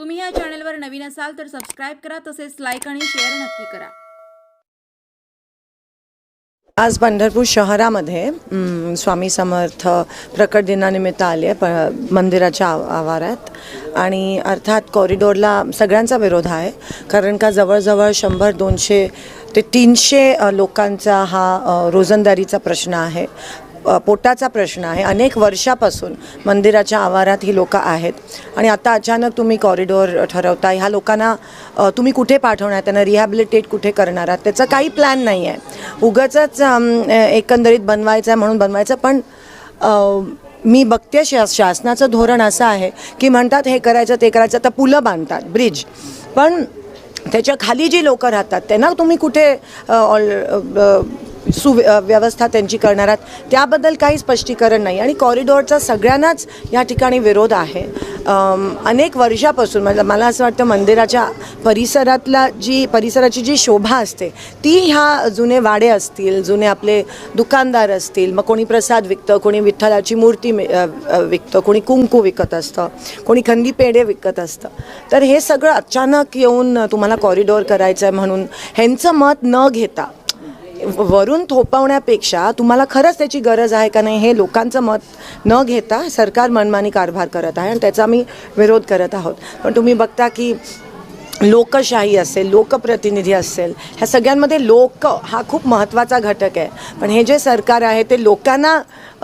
तुम्ही या चॅनलवर नवीन असाल तर सबस्क्राईब करा तसेच लाईक आणि शेअर नक्की करा. आज पंढरपूर शहरामध्ये स्वामी समर्थ प्रकट दिनानिमित्त आले प मंदिराच्या आव आवारात. आणि अर्थात कॉरिडॉरला सगळ्यांचा विरोध आहे कारण का जवळजवळ शंभर दोनशे ते तीनशे लोकांचा हा रोजंदारीचा प्रश्न आहे. पोटाचा प्रश्न आहे. अनेक वर्षापासून मंदिराच्या आवारात ही लोकं आहेत. आणि आता अचानक तुम्ही कॉरिडॉर ठरवताय. ह्या लोकांना तुम्ही कुठे पाठवणार? त्यांना रिहॅबिलिटेट कुठे करणार आहात? त्याचा काही प्लॅन नाही आहे. उगाचच एकंदरीत बनवायचं आहे म्हणून बनवायचं. पण मी बघते शा शासनाचं धोरण असं आहे की म्हणतात हे करायचं ते करायचं तर पुलं बांधतात ब्रिज पण त्याच्याखाली जी लोकं राहतात त्यांना तुम्ही कुठे ऑल सु व्यवस्था त्यांची करणार आहात. त्याबद्दल काही स्पष्टीकरण नाही. आणि कॉरिडॉरचा सगळ्यांनाच या ठिकाणी विरोध आहे. अनेक वर्षापासून मला मला असं वाटतं मंदिराच्या परिसरातला जी परिसराची जी शोभा असते ती ह्या जुने वाडे असतील जुने आपले दुकानदार असतील मग कोणी प्रसाद विकतं कोणी विठ्ठलाची मूर्ती विकतं कोणी कुंकू विकत असतं कोणी खंदी पेढे विकत असतं. तर हे सगळं अचानक येऊन तुम्हाला कॉरिडॉर करायचं आहे म्हणून ह्यांचं मत न घेता वरून थोपवण्यापेक्षा तुम्हाला खरंच त्याची गरज आहे का नाही हे लोकांचं मत न घेता सरकार मनमानी कारभार करत आहे आणि त्याचा आम्ही विरोध करत आहोत. पण तुम्ही बघता की लोकशाही असेल लोकप्रतिनिधी असेल ह्या सगळ्यांमध्ये लोक हा खूप महत्त्वाचा घटक आहे. पण हे जे सरकार आहे ते लोकांना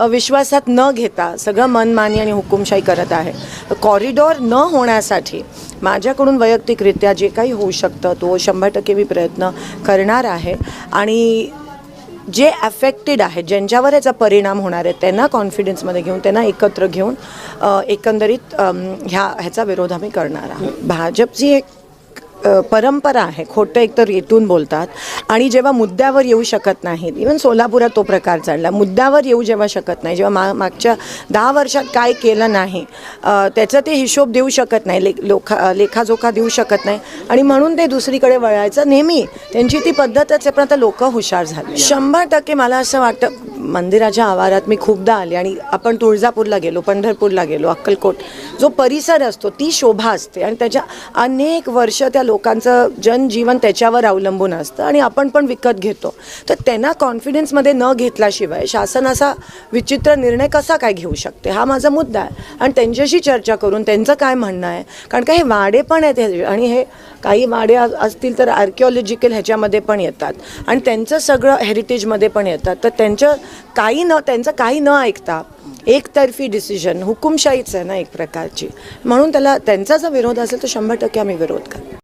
विश्वासात न घेता सगळं मनमानी आणि हुकुमशाही करत आहे. कॉरिडॉर न होण्यासाठी माझ्याकडून वैयक्तिकरित्या जे काही होऊ शकतं तो शंभर टक्के मी प्रयत्न करणार आहे. आणि जे अफेक्टेड आहेत ज्यांच्यावर याचा परिणाम होणार आहे त्यांना कॉन्फिडन्समध्ये घेऊन त्यांना एकत्र घेऊन एकंदरीत ह्या ह्याचा विरोध आम्ही करणार आहोत. भाजपची एक परंपरा आहे. खोटं एकतर येथून बोलतात. आणि जेव्हा मुद्द्यावर येऊ शकत नाहीत इवन सोलापुरात तो प्रकार चालला. मुद्द्यावर येऊ जेव्हा शकत नाही जेव्हा मा मागच्या दहा वर्षात काय केलं नाही त्याचा ते हिशोब देऊ शकत नाही. ले लोखा लेखाजोखा देऊ शकत नाही. आणि म्हणून ते दुसरीकडे वळायचं. नेहमी त्यांची ती पद्धतच आहे पण आता लोकं हुशार झाली. शंभर टक्के मला असं वाटतं मंदिराच्या आवारात मी खूपदा आले आणि आपण तुळजापूरला गेलो पंढरपूरला गेलो अक्कलकोट. जो परिसर असतो ती शोभा असते आणि त्याच्या अनेक वर्ष त्या लोकांचं जनजीवन त्याच्यावर अवलंबून असतं आणि आपण पण विकत घेतो. तर त्यांना कॉन्फिडन्समध्ये न घेतल्याशिवाय शासन असा विचित्र निर्णय कसा काय घेऊ शकते? हा माझा मुद्दा आहे. आणि त्यांच्याशी चर्चा करून त्यांचं काय म्हणणं आहे? कारण का हे वाडे पण आहेत आणि हे काही वाडे असतील तर आर्किओलॉजिकल ह्याच्यामध्ये पण येतात. आणि त्यांचं सगळं हेरिटेजमध्ये पण येतात. तर त्यांच्या काही न त्यांचं काही न ऐकता एकतर्फी डिसिजन हुकुमशाहीच आहे ना एक प्रकारची. म्हणून त्याला त्यांचा जर विरोध असेल तर शंभर टक्के आम्ही विरोध करू